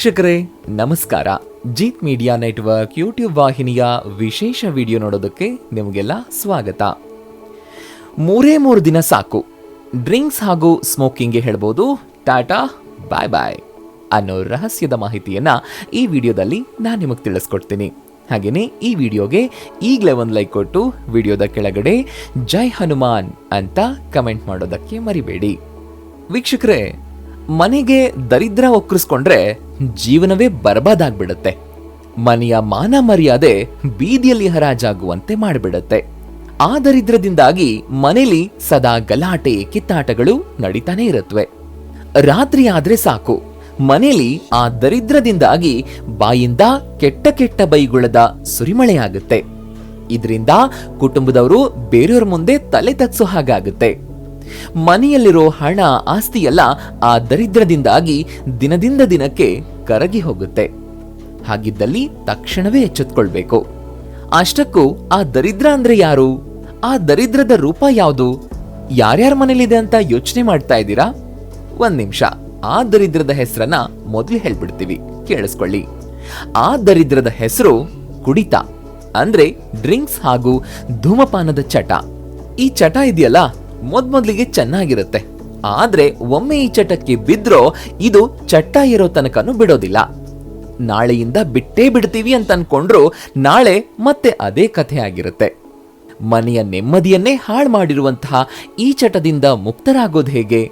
ವೀಕ್ಷಕರೇ, ನಮಸ್ಕಾರ. Jeet media network YouTube ವಾಹಿನಿಯ ವಿಶೇಷ ವಿಡಿಯೋ ನೋಡೋದಕ್ಕೆ ನಿಮಗೆಲ್ಲ ಸ್ವಾಗತ. ಮೂರೇ ಮೂರು ದಿನ ಸಾಕು. ಡ್ರಿಂಕ್ಸ್ ಹಾಗೂ ಸ್ಮೋಕಿಂಗ್ಗೆ ಹೇಳ್ಬೋದು. ಟಾಟಾ ಬಾಯ್ ಬಾಯ್ ಅನ್ನೋ ರಹಸ್ಯದ ಮಾಹಿತಿಯನ್ನ ಈ ವಿಡಿಯೋದಲ್ಲಿ ನಾನು ನಿಮಗೆ ತಿಳಿಸ್ಕೊಡ್ತೀನಿ. ಹಾಗೆಯೇ ಈ ವಿಡಿಯೋಗೆ ಈಗಲೇ ಒಂದು ಲೈಕ್ ಕೊಟ್ಟು ವಿಡಿಯೋದ ಕೆಳಗಡೆ ಜೈ ಹನುಮಾನ್ ಅಂತ ಕಮೆಂಟ್ ಮಾಡೋದಕ್ಕೆ ಮರಿಬೇಡಿ. ವೀಕ್ಷಕರೇ ಮನೆಗೆ ದರಿದ್ರ ಒಕ್ಕರಿಸ್ಕೊಂಡ್ರೆ ಜೀವನವೇ ಬರ್ಬಾದಾಗ್ಬಿಡುತ್ತೆ. ಮನೆಯ ಮಾನ ಮರ್ಯಾದೆ ಬೀದಿಯಲ್ಲಿ ಹರಾಜಾಗುವಂತೆ ಮಾಡಿಬಿಡುತ್ತೆ. ಆ ದರಿದ್ರದಿಂದಾಗಿ ಮನೇಲಿ ಸದಾ ಗಲಾಟೆ, ಕಿತ್ತಾಟಗಳು ನಡೀತಾನೆ ಇರುತ್ತವೆ ರಾತ್ರಿ ಆದ್ರೆ ಸಾಕು. ಮನೇಲಿ ಆ ದರಿದ್ರದಿಂದಾಗಿ ಬಾಯಿಂದ ಕೆಟ್ಟ ಕೆಟ್ಟ ಬೈಗುಳದ ಸುರಿಮಳೆಯಾಗುತ್ತೆ. ಇದರಿಂದ ಕುಟುಂಬದವರು ಬೇರೆಯವ್ರ ಮುಂದೆ ತಲೆ ತಗ್ಸೋ ಹಾಗಾಗುತ್ತೆ. ಮನೆಯಲ್ಲಿರೋ ಹಣ, ಆಸ್ತಿಯೆಲ್ಲ ಆ ದರಿದ್ರದಿಂದಾಗಿ ದಿನದಿಂದ ದಿನಕ್ಕೆ ಕರಗಿ ಹೋಗುತ್ತೆ. ಹಾಗಿದ್ದಲ್ಲಿ ತಕ್ಷಣವೇ ಎಚ್ಚೆತ್ಕೊಳ್ಬೇಕು. ಅಷ್ಟಕ್ಕೂ ಆ ದರಿದ್ರ ಅಂದ್ರೆ ಯಾರು? ಆ ದರಿದ್ರದ ರೂಪ ಯಾವುದು? ಯಾರ್ಯಾರ ಮನೇಲಿದೆ ಅಂತ ಯೋಚನೆ ಮಾಡ್ತಾ ಇದ್ದೀರಾ? ಒಂದ್ ನಿಮಿಷ. ಆ ದರಿದ್ರದ ಹೆಸರನ್ನ ಮೊದಲು ಹೇಳ್ಬಿಡ್ತೀವಿ. ಕೇಳಿಸ್ಕೊಳ್ಳಿ. ಆ ದರಿದ್ರದ ಹೆಸರು ಕುಡಿತ, ಅಂದ್ರೆ ಡ್ರಿಂಕ್ಸ್ ಹಾಗೂ ಧೂಮಪಾನದ ಚಟ. ಈ ಚಟ ಇದೆಯಲ್ಲ? ಮೊದ್ಮೊದ್ಲಿಗೆ ಚೆನ್ನಾಗಿರುತ್ತೆ. ಆದರೆ ಒಮ್ಮೆ ಈ ಚಟಕ್ಕೆ ಬಿದ್ರೋ ಇದು ಚಟ್ಟ ಇರೋ ತನಕನೂ ಬಿಡೋದಿಲ್ಲ. ನಾಳೆಯಿಂದ ಬಿಟ್ಟೇ ಬಿಡ್ತೀವಿ ಅಂತ ಅನ್ಕೊಂಡ್ರು ನಾಳೆ ಮತ್ತೆ ಅದೇ ಕಥೆ ಆಗಿರುತ್ತೆ. ಮನೆಯ ನೆಮ್ಮದಿಯನ್ನೇ ಹಾಳು ಮಾಡಿರುವಂತಹ ಈ ಚಟದಿಂದ ಮುಕ್ತರಾಗೋದು ಹೇಗೆ?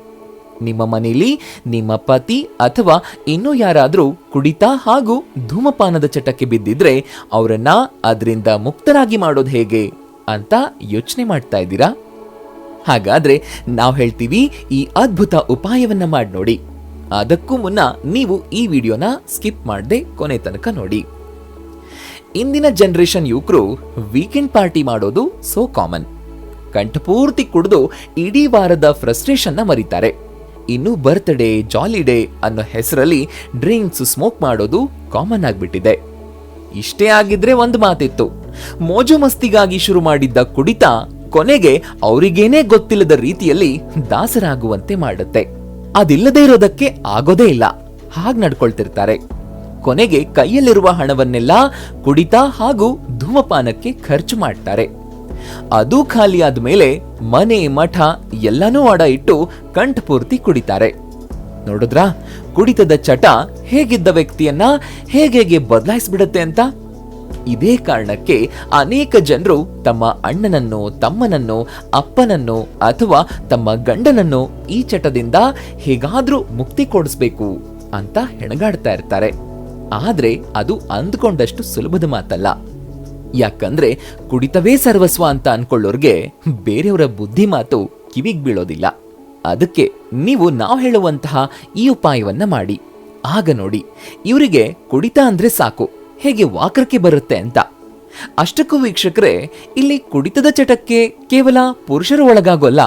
ನಿಮ್ಮ ಮನೆಯಲ್ಲಿ ನಿಮ್ಮ ಪತಿ ಅಥವಾ ಇನ್ನೂ ಯಾರಾದರೂ ಕುಡಿತ ಹಾಗೂ ಧೂಮಪಾನದ ಚಟಕ್ಕೆ ಬಿದ್ದಿದ್ರೆ ಅವರನ್ನ ಅದರಿಂದ ಮುಕ್ತರಾಗಿ ಮಾಡೋದು ಹೇಗೆ ಅಂತ ಯೋಚನೆ ಮಾಡ್ತಾ ಇದ್ದೀರಾ? ಹಾಗಾದ್ರೆ ನಾವು ಹೇಳ್ತೀವಿ ಈ ಅದ್ಭುತ ಉಪಾಯವನ್ನ ಮಾಡಿ ನೋಡಿ. ಅದಕ್ಕೂ ಮುನ್ನ ನೀವು ಈ ವಿಡಿಯೋನ ಸ್ಕಿಪ್ ಮಾಡದೆ ಕೊನೆ ತನಕ ನೋಡಿ. ಇಂದಿನ ಜನರೇಷನ್ ಯುವಕರು ವೀಕೆಂಡ್ ಪಾರ್ಟಿ ಮಾಡೋದು ಸೋ ಕಾಮನ್. ಕಂಠಪೂರ್ತಿ ಕುಡಿದು ಇಡೀ ವಾರದ ಫ್ರಸ್ಟ್ರೇಷನ್ನ ಮರೀತಾರೆ. ಇನ್ನು ಬರ್ತ್ಡೇ ಜಾಲಿ ಡೇ ಅನ್ನೋ ಹೆಸರಲ್ಲಿ ಡ್ರಿಂಕ್ಸ್, ಸ್ಮೋಕ್ ಮಾಡೋದು ಕಾಮನ್ ಆಗಿಬಿಟ್ಟಿದೆ. ಇಷ್ಟೇ ಆಗಿದ್ರೆ ಒಂದು ಮಾತಿತ್ತು. ಮೋಜು ಮಸ್ತಿಗಾಗಿ ಶುರು ಮಾಡಿದ್ದ ಕುಡಿತ ಕೊನೆಗೆ ಅವರಿಗೇನೇ ಗೊತ್ತಿಲ್ಲದ ರೀತಿಯಲ್ಲಿ ದಾಸರಾಗುವಂತೆ ಮಾಡುತ್ತೆ. ಅದಿಲ್ಲದೆ ಇರೋದಕ್ಕೆ ಆಗೋದೇ ಇಲ್ಲ. ಹಾಗ್ ನಡ್ಕೊಳ್ತಿರ್ತಾರೆ. ಕೊನೆಗೆ ಕೈಯಲ್ಲಿರುವ ಹಣವನ್ನೆಲ್ಲ ಕುಡಿತ ಹಾಗೂ ಧೂಮಪಾನಕ್ಕೆ ಖರ್ಚು ಮಾಡ್ತಾರೆ. ಅದು ಖಾಲಿಯಾದ ಮೇಲೆ ಮನೆ, ಮಠ ಎಲ್ಲನೂ ಅಡ ಇಟ್ಟು ಕಂಠಪೂರ್ತಿ ಕುಡಿತಾರೆ. ನೋಡಿದ್ರಾ, ಕುಡಿತದ ಚಟ ಹೇಗಿದ್ದ ವ್ಯಕ್ತಿಯನ್ನ ಹೇಗೆ ಬದಲಾಯಿಸ್ಬಿಡತ್ತೆ ಅಂತ? ಇದೇ ಕಾರಣಕ್ಕೆ ಅನೇಕ ಜನರು ತಮ್ಮ ಅಣ್ಣನನ್ನು, ತಮ್ಮನನ್ನು, ಅಪ್ಪನನ್ನು ಅಥವಾ ತಮ್ಮ ಗಂಡನನ್ನು ಈ ಚಟದಿಂದ ಹೇಗಾದ್ರೂ ಮುಕ್ತಿ ಕೊಡಿಸ್ಬೇಕು ಅಂತ ಹೆಣಗಾಡ್ತಾ ಇರ್ತಾರೆ. ಆದ್ರೆ ಅದು ಅಂದ್ಕೊಂಡಷ್ಟು ಸುಲಭದ ಮಾತಲ್ಲ. ಯಾಕಂದ್ರೆ ಕುಡಿತವೇ ಸರ್ವಸ್ವ ಅಂತ ಅನ್ಕೊಳ್ಳೋರ್ಗೆ ಬೇರೆಯವರ ಬುದ್ಧಿ ಮಾತು ಕಿವಿಗ್ ಬೀಳೋದಿಲ್ಲ. ಅದಕ್ಕೆ ನೀವು ನಾವು ಹೇಳುವಂತಹ ಈ ಉಪಾಯವನ್ನ ಮಾಡಿ. ಆಗ ನೋಡಿ, ಇವರಿಗೆ ಕುಡಿತ ಅಂದ್ರೆ ಸಾಕು. ಹೇಗೆ ವಾಕರಕ್ಕೆ ಬರುತ್ತೆ ಅಂತ. ಅಷ್ಟಕ್ಕೂ ವೀಕ್ಷಕರೇ, ಇಲ್ಲಿ ಕುಡಿತದ ಚಟಕ್ಕೆ ಕೇವಲ ಪುರುಷರು ಒಳಗಾಗೋಲ್ಲ,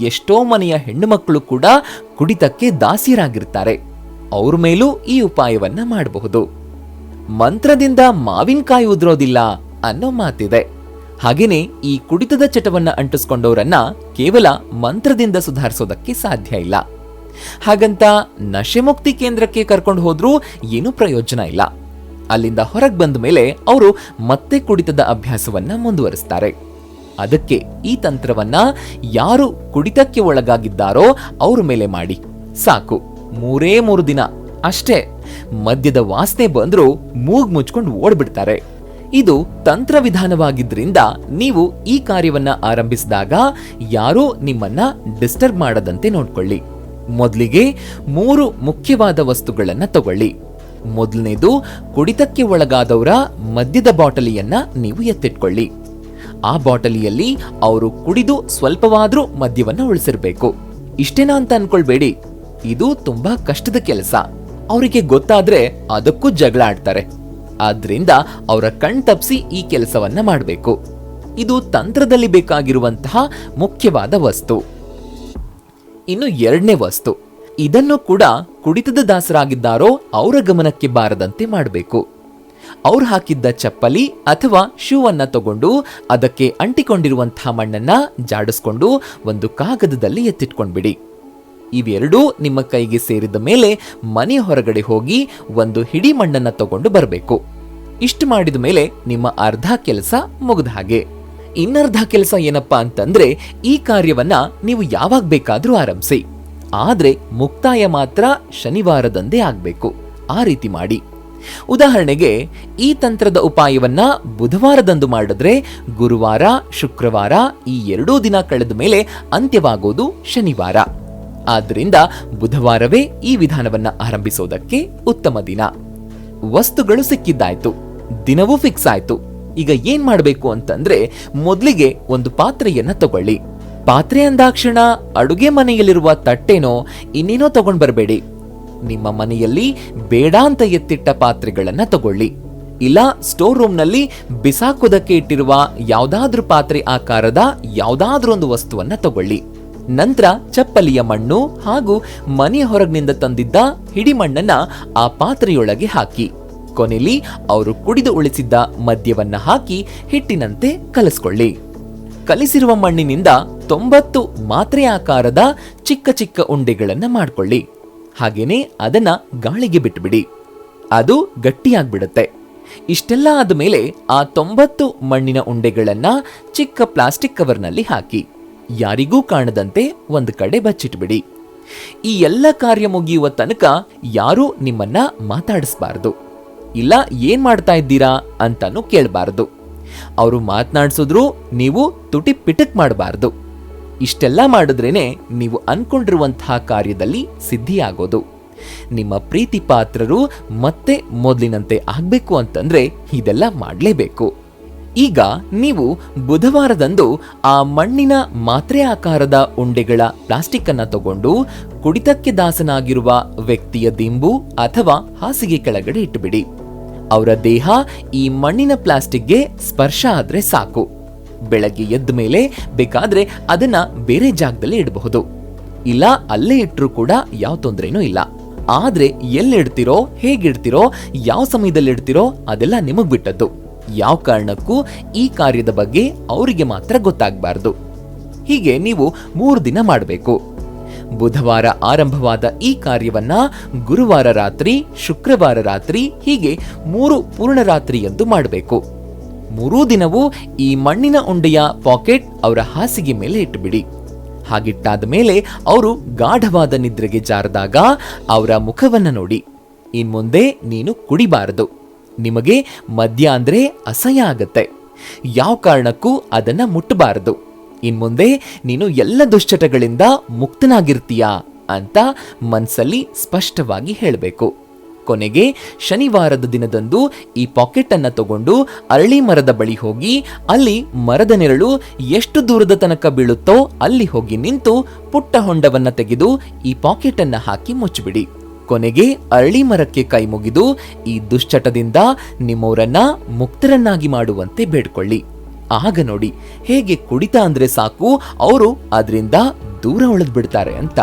ಎಷ್ಟೋ ಮನೆಯ ಹೆಣ್ಣು ಮಕ್ಕಳು ಕೂಡ ಕುಡಿತಕ್ಕೆ ದಾಸಿಯರಾಗಿರ್ತಾರೆ ಅವ್ರ ಮೇಲೂ ಈ ಉಪಾಯವನ್ನ ಮಾಡಬಹುದು. ಮಂತ್ರದಿಂದ ಮಾವಿನಕಾಯಿ ಉದ್ರೋದಿಲ್ಲ ಅನ್ನೋ ಮಾತಿದೆ. ಹಾಗೇನೆ ಈ ಕುಡಿತದ ಚಟವನ್ನ ಅಂಟಿಸ್ಕೊಂಡವರನ್ನ ಕೇವಲ ಮಂತ್ರದಿಂದ ಸುಧಾರಿಸೋದಕ್ಕೆ ಸಾಧ್ಯ ಇಲ್ಲ. ಹಾಗಂತ ನಶೆ ಮುಕ್ತಿ ಕೇಂದ್ರಕ್ಕೆ ಕರ್ಕೊಂಡು ಹೋದ್ರೂ ಏನೂ ಪ್ರಯೋಜನ ಇಲ್ಲ. ಅಲ್ಲಿಂದ ಹೊರಗೆ ಬಂದ ಮೇಲೆ ಅವರು ಮತ್ತೆ ಕುಡಿತದ ಅಭ್ಯಾಸವನ್ನ ಮುಂದುವರಿಸ್ತಾರೆ. ಅದಕ್ಕೆ ಈ ತಂತ್ರವನ್ನ ಯಾರು ಕುಡಿತಕ್ಕೆ ಒಳಗಾಗಿದ್ದಾರೋ ಅವ್ರ ಮೇಲೆ ಮಾಡಿ. ಸಾಕು, ಮೂರೇ ಮೂರು ದಿನ. ಅಷ್ಟೇ, ಮದ್ಯದ ವಾಸನೆ ಬಂದರೂ ಮೂಗ್ ಮುಚ್ಕೊಂಡು ಓಡ್ಬಿಡ್ತಾರೆ. ಇದು ತಂತ್ರ ವಿಧಾನವಾಗಿದ್ದರಿಂದ ನೀವು ಈ ಕಾರ್ಯವನ್ನ ಆರಂಭಿಸಿದಾಗ ಯಾರೂ ನಿಮ್ಮನ್ನ ಡಿಸ್ಟರ್ಬ್ ಮಾಡದಂತೆ ನೋಡ್ಕೊಳ್ಳಿ. ಮೊದಲಿಗೆ ಮೂರು ಮುಖ್ಯವಾದ ವಸ್ತುಗಳನ್ನು ತಗೊಳ್ಳಿ. ಮೊದಲನೇದು, ಕುಡಿತಕ್ಕೆ ಒಳಗಾದವರ ಮದ್ಯದ ಬಾಟಲಿಯನ್ನ ನೀವು ಎತ್ತಿಟ್ಕೊಳ್ಳಿ. ಆ ಬಾಟಲಿಯಲ್ಲಿ ಅವರು ಕುಡಿದು ಸ್ವಲ್ಪವಾದ್ರೂ ಮದ್ಯವನ್ನು ಉಳಿಸಿರ್ಬೇಕು. ಇಷ್ಟೇನಾ ಅಂತ ಅನ್ಕೊಳ್ಬೇಡಿ. ಇದು ತುಂಬಾ ಕಷ್ಟದ ಕೆಲಸ. ಅವರಿಗೆ ಗೊತ್ತಾದ್ರೆ ಅದಕ್ಕೂ ಜಗಳ ಆಡ್ತಾರೆ. ಆದ್ರಿಂದ ಅವರ ಕಣ್ ತಪ್ಪಿಸಿ ಈ ಕೆಲಸವನ್ನ ಮಾಡಬೇಕು. ಇದು ತಂತ್ರದಲ್ಲಿ ಬೇಕಾಗಿರುವಂತಹ ಮುಖ್ಯವಾದ ವಸ್ತು. ಇನ್ನು ಎರಡನೇ ವಸ್ತು. ಇದನ್ನು ಕೂಡ ಕುಡಿತದ ದಾಸರಾಗಿದ್ದಾರೋ ಅವರ ಗಮನಕ್ಕೆ ಬಾರದಂತೆ ಮಾಡಬೇಕು. ಅವ್ರು ಹಾಕಿದ್ದ ಚಪ್ಪಲಿ ಅಥವಾ ಶೂವನ್ನ ತಗೊಂಡು ಅದಕ್ಕೆ ಅಂಟಿಕೊಂಡಿರುವಂತಹ ಮಣ್ಣನ್ನ ಜಾಡಿಸ್ಕೊಂಡು ಒಂದು ಕಾಗದದಲ್ಲಿ ಎತ್ತಿಟ್ಕೊಂಡ್ಬಿಡಿ. ಇವೆರಡೂ ನಿಮ್ಮ ಕೈಗೆ ಸೇರಿದ ಮೇಲೆ ಮನೆ ಹೊರಗಡೆ ಹೋಗಿ ಒಂದು ಹಿಡಿ ಮಣ್ಣನ್ನ ತಗೊಂಡು ಬರಬೇಕು. ಇಷ್ಟು ಮಾಡಿದ ಮೇಲೆ ನಿಮ್ಮ ಅರ್ಧ ಕೆಲಸ ಮುಗಿದ ಹಾಗೆ. ಇನ್ನರ್ಧ ಕೆಲಸ ಏನಪ್ಪಾ ಅಂತಂದ್ರೆ ಈ ಕಾರ್ಯವನ್ನ ನೀವು ಯಾವಾಗ ಬೇಕಾದರೂ ಆರಂಭಿಸಿ. ಆದ್ರೆ ಮುಕ್ತಾಯ ಮಾತ್ರ ಶನಿವಾರದಂದೇ ಆಗಬೇಕು. ಆ ರೀತಿ ಮಾಡಿ. ಉದಾಹರಣೆಗೆ, ಈ ತಂತ್ರದ ಉಪಾಯವನ್ನ ಬುಧವಾರದಂದು ಮಾಡಿದ್ರೆ ಗುರುವಾರ, ಶುಕ್ರವಾರ ಈ ಎರಡೂ ದಿನ ಕಳೆದ ಮೇಲೆ ಅಂತ್ಯವಾಗೋದು ಶನಿವಾರ. ಆದ್ದರಿಂದ ಬುಧವಾರವೇ ಈ ವಿಧಾನವನ್ನ ಆರಂಭಿಸೋದಕ್ಕೆ ಉತ್ತಮ ದಿನ. ವಸ್ತುಗಳು ಸಿಕ್ಕಿದ್ದಾಯ್ತು. ದಿನವೂ ಫಿಕ್ಸ್ ಆಯ್ತು. ಈಗ ಏನ್ ಮಾಡಬೇಕು ಅಂತಂದ್ರೆ, ಮೊದಲಿಗೆ ಒಂದು ಪಾತ್ರೆಯನ್ನ ತಗೊಳ್ಳಿ. ಪಾತ್ರೆ ಅಂದಾಕ್ಷಣ, ಅಡುಗೆ ಮನೆಯಲ್ಲಿರುವ ತಟ್ಟೆನೋ ಇನ್ನೇನೋ ತಗೊಂಡ್ ಬರಬೇಡಿ. ನಿಮ್ಮ ಮನೆಯಲ್ಲಿ ಬೇಡ ಅಂತ ಎತ್ತಿಟ್ಟ ಪಾತ್ರೆಗಳನ್ನ ತಗೊಳ್ಳಿ. ಇಲ್ಲ ಸ್ಟೋರ್ ರೂಮ್ನಲ್ಲಿ ಬಿಸಾಕೋದಕ್ಕೆ ಇಟ್ಟಿರುವ ಯಾವುದಾದ್ರೂ ಪಾತ್ರೆ ಆಕಾರದ ಯಾವ್ದಾದ್ರೂ ಒಂದು ವಸ್ತುವನ್ನ ತಗೊಳ್ಳಿ. ನಂತರ ಚಪ್ಪಲಿಯ ಮಣ್ಣು ಹಾಗೂ ಮನೆ ಹೊರಗಿನಿಂದ ತಂದಿದ್ದ ಹಿಡಿ ಮಣ್ಣನ್ನ ಆ ಪಾತ್ರೆಯೊಳಗೆ ಹಾಕಿ. ಕೊನೆಲಿ ಅವರು ಕುಡಿದು ಉಳಿಸಿದ್ದ ಮದ್ಯವನ್ನ ಹಾಕಿ ಹಿಟ್ಟಿನಂತೆ ಕಲಿಸ್ಕೊಳ್ಳಿ. ಕಲಿಸಿರುವ ಮಣ್ಣಿನಿಂದ ತೊಂಬತ್ತು ಮಾತ್ರೆ ಆಕಾರದ ಚಿಕ್ಕ ಚಿಕ್ಕ ಉಂಡೆಗಳನ್ನು ಮಾಡ್ಕೊಳ್ಳಿ. ಹಾಗೇನೆ ಅದನ್ನ ಗಾಳಿಗೆ ಬಿಟ್ಬಿಡಿ. ಅದು ಗಟ್ಟಿಯಾಗ್ಬಿಡುತ್ತೆ. ಇಷ್ಟೆಲ್ಲ ಆದಮೇಲೆ ಆ ತೊಂಬತ್ತು ಮಣ್ಣಿನ ಉಂಡೆಗಳನ್ನ ಚಿಕ್ಕ ಪ್ಲಾಸ್ಟಿಕ್ ಕವರ್ನಲ್ಲಿ ಹಾಕಿ. ಯಾರಿಗೂ ಕಾಣದಂತೆ ಒಂದು ಕಡೆ ಬಚ್ಚಿಟ್ಬಿಡಿ. ಈ ಎಲ್ಲ ಕಾರ್ಯ ಮುಗಿಯುವ ತನಕ ಯಾರೂ ನಿಮ್ಮನ್ನ ಮಾತಾಡಿಸ್ಬಾರ್ದು. ಇಲ್ಲ ಏನ್ ಮಾಡ್ತಾ ಇದ್ದೀರಾ ಅಂತಾನು ಕೇಳಬಾರ್ದು. ಅವರು ಮಾತನಾಡಿಸಿದ್ರು ನೀವು ತುಟಿ ಪಿಟಕ್ ಮಾಡಬಾರ್ದು. ಇಷ್ಟೆಲ್ಲ ಮಾಡಿದ್ರೇನೆ ನೀವು ಅನ್ಕೊಂಡಿರುವಂತಹ ಕಾರ್ಯದಲ್ಲಿ ಸಿದ್ಧಿಯಾಗೋದು. ನಿಮ್ಮ ಪ್ರೀತಿ ಪಾತ್ರರು ಮತ್ತೆ ಮೊದಲಿನಂತೆ ಆಗಬೇಕು ಅಂತಂದ್ರೆ ಇದೆಲ್ಲ ಮಾಡಲೇಬೇಕು. ಈಗ ನೀವು ಬುಧವಾರದಂದು ಆ ಮಣ್ಣಿನ ಮಾತ್ರೆ ಆಕಾರದ ಉಂಡೆಗಳ ಪ್ಲಾಸ್ಟಿಕ್ ಅನ್ನ ತಗೊಂಡು ಕುಡಿತಕ್ಕೆ ದಾಸನಾಗಿರುವ ವ್ಯಕ್ತಿಯ ದಿಂಬು ಅಥವಾ ಹಾಸಿಗೆ ಕೆಳಗಡೆ ಇಟ್ಟುಬಿಡಿ. ಅವರ ದೇಹ ಈ ಮಣ್ಣಿನ ಪ್ಲಾಸ್ಟಿಕ್ಗೆ ಸ್ಪರ್ಶ ಆದ್ರೆ ಸಾಕು. ಬೆಳಗ್ಗೆ ಎದ್ದ ಮೇಲೆ ಬೇಕಾದ್ರೆ ಅದನ್ನ ಬೇರೆ ಜಾಗದಲ್ಲಿ ಇಡಬಹುದು. ಇಲ್ಲ, ಅಲ್ಲೇ ಇಟ್ಟರೂ ಕೂಡ ಯಾವ ತೊಂದರೆನೂ ಇಲ್ಲ. ಆದ್ರೆ ಎಲ್ಲಿಡ್ತಿರೋ ಹೇಗಿಡ್ತಿರೋ ಯಾವ ಸಮಯದಲ್ಲಿ ಇಡ್ತಿರೋ ಅದೆಲ್ಲ ನಿಮಗ್ ಬಿಟ್ಟದ್ದು. ಯಾವ ಕಾರಣಕ್ಕೂ ಈ ಕಾರ್ಯದ ಬಗ್ಗೆ ಅವರಿಗೆ ಮಾತ್ರ ಗೊತ್ತಾಗಬಾರ್ದು. ಹೀಗೆ ನೀವು ಮೂರು ದಿನ ಮಾಡಬೇಕು. ಬುಧವಾರ ಆರಂಭವಾದ ಈ ಕಾರ್ಯವನ್ನ ಗುರುವಾರ ರಾತ್ರಿ, ಶುಕ್ರವಾರ ರಾತ್ರಿ ಹೀಗೆ ಮೂರು ಪೂರ್ಣ ರಾತ್ರಿ ಎಂದು ಮಾಡಬೇಕು. ಮೂರೂ ದಿನವೂ ಈ ಮಣ್ಣಿನ ಉಂಡೆಯ ಪಾಕೆಟ್ ಅವರ ಹಾಸಿಗೆ ಮೇಲೆ ಇಟ್ಟುಬಿಡಿ. ಹಾಗಿಟ್ಟಾದ ಮೇಲೆ ಅವರು ಗಾಢವಾದ ನಿದ್ರೆಗೆ ಜಾರದಾಗ ಅವರ ಮುಖವನ್ನು ನೋಡಿ, ಇನ್ಮುಂದೆ ನೀನು ಕುಡಿಬಾರದು. ನಿಮಗೆ ಮದ್ಯ ಅಂದ್ರೆ ಅಸಹ್ಯ ಆಗತ್ತೆ. ಯಾವ ಕಾರಣಕ್ಕೂ ಅದನ್ನ ಮುಟ್ಟಬಾರದು. ಇನ್ಮುಂದೆ ನೀನು ಎಲ್ಲ ದುಶ್ಚಟಗಳಿಂದ ಮುಕ್ತನಾಗಿರ್ತೀಯಾ? ಅಂತ ಮನಸ್ಸಲ್ಲಿ ಸ್ಪಷ್ಟವಾಗಿ ಹೇಳಬೇಕು. ಕೊನೆಗೆ ಶನಿವಾರದ ದಿನದಂದು ಈ ಪಾಕೆಟ್ ಅನ್ನ ತಗೊಂಡು ಅರಳಿ ಮರದ ಬಳಿ ಹೋಗಿ ಅಲ್ಲಿ ಮರದ ನೆರಳು ಎಷ್ಟು ದೂರದ ತನಕ ಬೀಳುತ್ತೋ ಅಲ್ಲಿ ಹೋಗಿ ನಿಂತು ಪುಟ್ಟ ಹೊಂಡವನ್ನ ತೆಗೆದು ಈ ಪಾಕೆಟ್ ಅನ್ನ ಹಾಕಿ ಮುಚ್ಚಿಬಿಡಿ. ಕೊನೆಗೆ ಅರಳಿ ಮರಕ್ಕೆ ಕೈ ಮುಗಿದು ಈ ದುಶ್ಚಟದಿಂದ ನಿಮ್ಮವರನ್ನ ಮುಕ್ತರನ್ನಾಗಿ ಮಾಡುವಂತೆ ಬೇಡ್ಕೊಳ್ಳಿ. ಆಗ ನೋಡಿ, ಹೇಗೆ ಕುಡಿತ ಅಂದ್ರೆ ಸಾಕು, ಅವರು ಅದರಿಂದ ದೂರ ಉಳಿದ್ಬಿಡ್ತಾರೆ ಅಂತ.